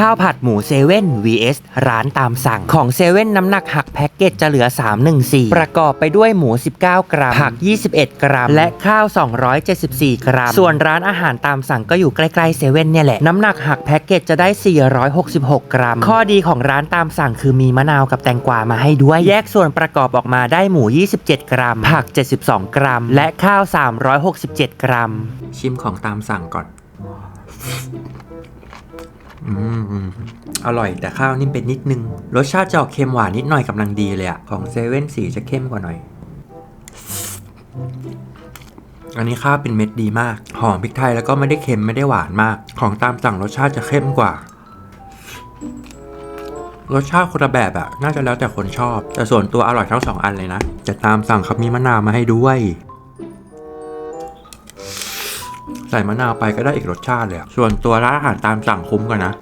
ข้าวผัดหมูเซเว่น vs ร้านตามสั่งของเซเว่นน้ำหนักหักแพ็กเกจจะเหลือ 314 ประกอบไปด้วยหมู 19 กรัม ผัก 21 กรัม และข้าว 274 กรัม ส่วนร้านอาหารตามสั่งก็อยู่ใกล้ๆเซเว่นเนี่ยแหละ น้ำหนักหักแพ็กเกจจะได้ 466 กรัม ข้อดีของร้านตามสั่งคือมีมะนาวกับแตงกวามาให้ด้วย แยกส่วนประกอบออกมาได้หมู 27 กรัม ผัก 72 กรัม และข้าว 367 กรัม ชิมของตามสั่งก่อน อืมอร่อยแต่ข้าวนิ่มเป็นนิดนึง รสชาติจะออกเค็มหวานนิดหน่อยกำลังดีเลยอะของเซเว่นสีจะเข้มกว่าหน่อย อันนี้ข้าวเป็นเม็ดดีมาก หอมพริกไทยแล้วก็ไม่ได้เค็มไม่ได้หวานมาก ของตามสั่งรสชาติจะเข้มกว่า รสชาติคนละแบบอะน่าจะแล้วแต่คนชอบ แต่ส่วนตัวอร่อยทั้งสองอันเลยนะ จะตามสั่งครับมีมะนาวมาให้ด้วย ใส่มะนาวไปก็ได้อีกรสชาติเลยส่วนตัวร้านอาหารตามสั่งคุ้มกันนะ